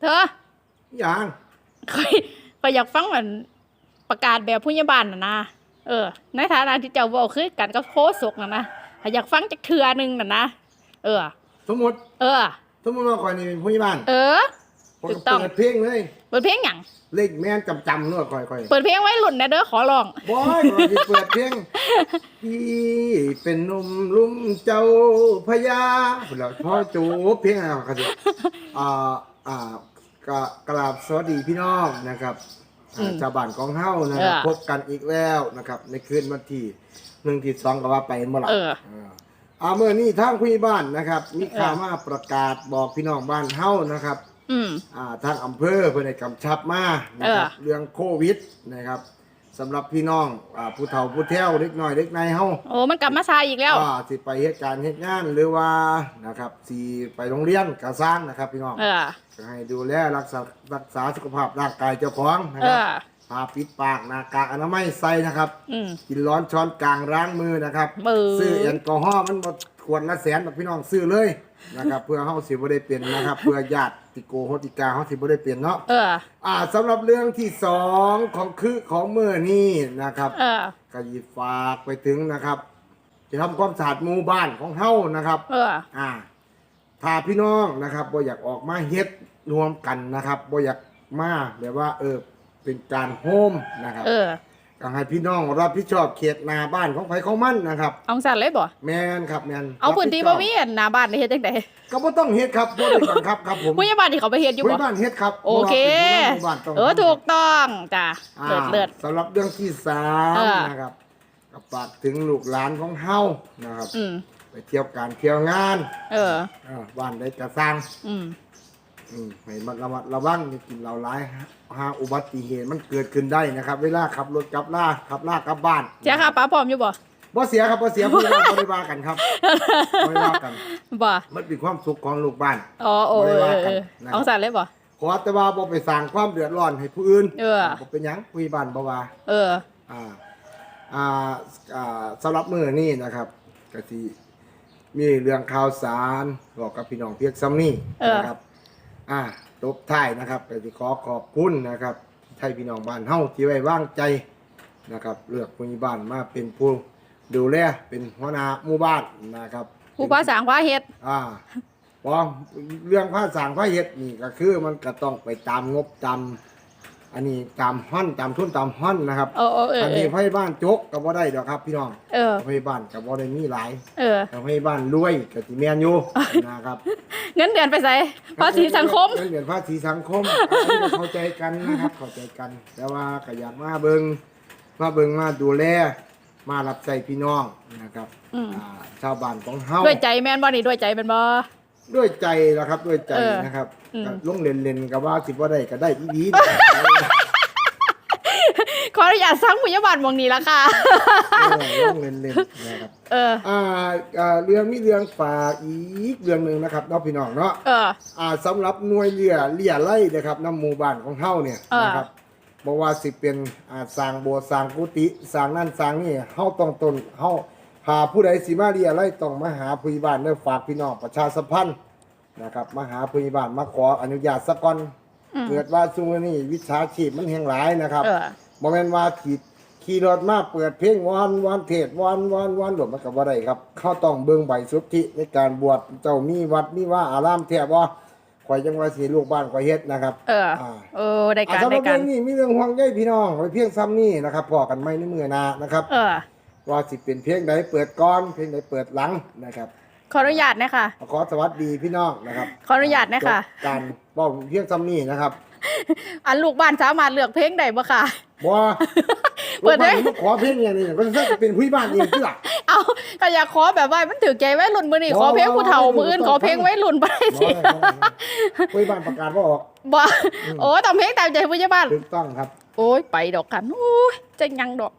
เธออย่างคอยคอยอยากฟังเหมือนประกาศแบบผู้ใหญ่บ้านน่ะนะเออ ในฐานะที่เจ้าเว้าคือกันกับโคศกน่ะนะถ้าอยากฟังจากเทือหนึงน่ะนะเออ สมมติเออ สมมติว่าคอยนี่เป็นผู้ใหญ่บ้านเออผมถูก็กต้อง เปิดเพลงเลย เปิดเพลงหยังเลขแม่นจำจำๆเนอะคอยคอยเปิดเพลงไว้รุ่นนะเด้อขอร้อง บอยคอยสิเปิดเพลงพี่เป็นหนุ่มลุ่มเจ้าพญาแล้วพอจูบเพลงอะไรครับอ่า อ่ากะกราบสวัสดีพี่น้องนะครับอ่าชาวบ้านกองเฮานะครับพบกันอีกแล้วนะครับ ในคืนวันที่หนึ่งที่สองก็ว่าไปเมื่อไหร่เอออาเมื่อนี้ทางคุยบ้านนะครับ มีข่าวมาประกาศบอกพี่น้องบ้านเฮานะครับ อืม อ่าทางอำเภอเพื่อได้กำชับมานะครับ เออ เรื่องโควิดนะครับ สำหรับพี่น้องอ่าผู้เฒ่าผู้แท้วเล็กน้อยเล็กในเฮาโอ้มันกลับมาซาอีกแล้ว อ่าสิไปเหตุการณ์เหตุงานหรือว่านะครับสิไปโรงเรียนกระสร้างนะครับ พี่น้องเออ ก็ให้ดูแลรักษารักษาสุขภาพร่างกายเจ้าของนะเอครับอ ผ้าปิดปากหน้ากากอนามัยใส่นะครับ อืม กินร้อนช้อนกลางล้างมือนะครับมือ ซื้อแอลกอฮอล์มันหมดขวดละแสนแบบพี่น้องซื้อเลยนะครับ เพื่อเฮาสิบ่ได้เปลี่ยนนะครับ เพื่อญาติ ติโกโฮติกาเฮาสิบ่ได้เปลี่ยนเนาะเออ อ่าสำหรับเรื่องที่สองของคือของเมื่อนี้นะครับเออ ก็หยิบฝากไปถึงนะครับจะทำความสะอาดหมู่บ้านของเฮานะครับ เออ อ่าถ้าพี่น้องนะครับบ่อยากออกมาเฮ็ดรวมกันนะครับบ่อยากมาแบบว่า เออเป็นการโฮมนะครับ เออ ก็ให้พี่น้องรับผิดชอบเขตนาบ้านของไผของมันนะครับ เอาสั่นเลยบ่ แมนครับแมนเอาพื้นที่รับ่บผิมีดชอบอันหน้าบ้านได้เฮ็ดจังได๋ก็บ่ต้องเฮ็ดครับบ่ได้บังคับครับผมผู้ใหญ่บ้านที่เขาไปเฮ็ดอยู่ผู้บ่ใหญ่บ้านเฮ็ดครับโอเคพราะว่าเป็นผู้นำหมู่บ้านต้องเออถูกต้องจ้ะอ่าเลิศเลิศสำหรับเรื่องที่สามเออนะครับก็ฝากถึงลูกหลานของเฮานะครับอืมไปเที่ยวการเที่ยวงาน เอออ่าบ้านใดกระสร้างอืม อืมให้มันระมัดระวังอย่ากินเหล้าร้ายฮะหาอุบัติเหตุมันเกิดขึ้นได้นะครับ เวลาขับรถกลับล่าขับล่ากลับบ้านเสียค่าปลาพร้อมอยู่บ่บ่เสียครับบ่เสียผู้ใหญ่บ้านบ่ได้ว่ากันครับบ่ได้ว่ากัน บ่มันเป็นความสุขของลูกบ้าน อ๋อโอ้บ่ได้เอว่าอกัเอนอนะครับ เอาสั่นเลยบ่ ขอแต่ว่าบ่ไปสร้างความเดือดร้อนให้ผู้อื่นเออ บ่เป็นหยังผู้ใหญ่บ้านบ่ว่า เออ อ่า อ่า อ่าสำหรับมื้อนี้นะครับก็สิมีเรื่องข่าวสารบอกกับพี่น้องเพียงซ้ำนี้เออ นะครับ อ่าตบท้ายนะครับก็สิขอขอบคุณนะครับไทยพี่น้องบ้านเฮาที่ไว้วางใจนะครับเลือกผู้ใหญ่บ้านมาเป็นผู้ดูแลเป็นหัวหน้าหมู่บ้านนะครับผู้ภาษางพาเฮ็ดอ่าพอเรื่องผ้าสร้างผ้าเฮ็ดนี่ก็คือมันก็ต้องไปตามงบตาม อันนี้ตามห้อนตามทุนตามห้อนนะครับเออเออเอออันเอนี้อไพ่บ้านจกก็บ่ได้ดอกครับ พี่น้องเออไพ่บ้านก็บ่ได้มีหลายเออแต่ไพ่บ้านรวยก็สิแม่นอยู่นะครับ เงินเดือนไปใส่ภาษีสังคมเงินเดือนภาษีสังคมอันนี้ก็เข้าใจกันนะครับเข้าใจกัน แต่ว่าก็อยากมาเบิงมาเบิงมาดูแลมารับใช้พี่น้องนะครับอืมอ่าชาวบ้านของเฮาด้วยใจแม่นบ่นี่ด้วยใจเป็นบ่ ด้วยใจนะครับด้วยใจเออนะครับอืมก็ลงเล่นเล่นๆกับว่าสิบ่ได้ก็ได้อีดีขออนุญาตสั่งผู้ใหญ่บ้านหมองนี้ละค่ะเออลงเล่นเล่นๆนะครับเอออ่าอ่าเรื่องมีเรื่องฝากอีกเรื่องหนึ่งนะครับเนาะพี่น้องเนาะเอออ่าสำหรับหน่วยเรือเลี่ยไล่นะครับน้ำหมู่บ้านของเฮาเนี่ยเออนะครับบอกว่าสิเป็นอ่าสร้างโบสถ์สร้างกุฏิสร้างนั่นสร้างนี่เฮาต้องตนเฮา หาผู้ใดสิมาเลี่ยไล่ต้องมาหาผู้ใหญ่บ้านเด้อฝากพี่น้องประชาสัมพันธ์นะครับมาหาผู้ใหญ่บ้านมาขออนุญาตสักก่อนอืมเกิดว่าช่วงนี้วิชาชีพมันแห่งหลายนะครับ เออบ่แม่นว่าขี่ขี่รถมาเปิดเพลงวอนวอนเทศวอนวอนวอนหลดมันก็บ่ได้ครับ เขาต้องเบิ่งใบสุทธิในการบวชเจ้ามีวัดมีว่าอารามแท้บ่ข่อยจังว่าสิลูกบ้านข่อยเฮ็ดนะครับ เออ อ่า เออได้อ่าการสำหได้รับกาเรื่รองนี้มีเรื่องห่วงใยพี่น้องไว้เพียงซ้ำนี้นะครับพอกันไม่ในมื้อหน้านะครับ เออ ว่าสิเป็นเพลงใดเปิดก่อนเพลงใดเปิดหลังนะครับขออนุญาตนะคะขอสวัสดีพี่น้องนะครับขออนุญาตนะคะจบการเว้าเพียงซ้ำนี้นะครับ อันลูกบ้านสามารถเลือกเพลงได้บ่ค่ะบ่เปิดได้ลูกบ้านมันขอเพลงอย่างนี้ก็จะเป็นผู้ใหญ่บ้านเองคือล่ะเอาก็อยากขอแบบว่ามันถือใจไว้รุ่นมือนี่ขอเพลงผู้เฒ่ามืออื่นขอเพลงไว้รุ่นไปบ่สิได้บ่ได้ผู้ใหญ่บ้านประกาศว่าออกบ่โอ้ต้องเพลงตามใจผู้ใหญ่บ้านถูกต้องครับ โอ้ยไปดอกกันโอ้ยจะยังดอก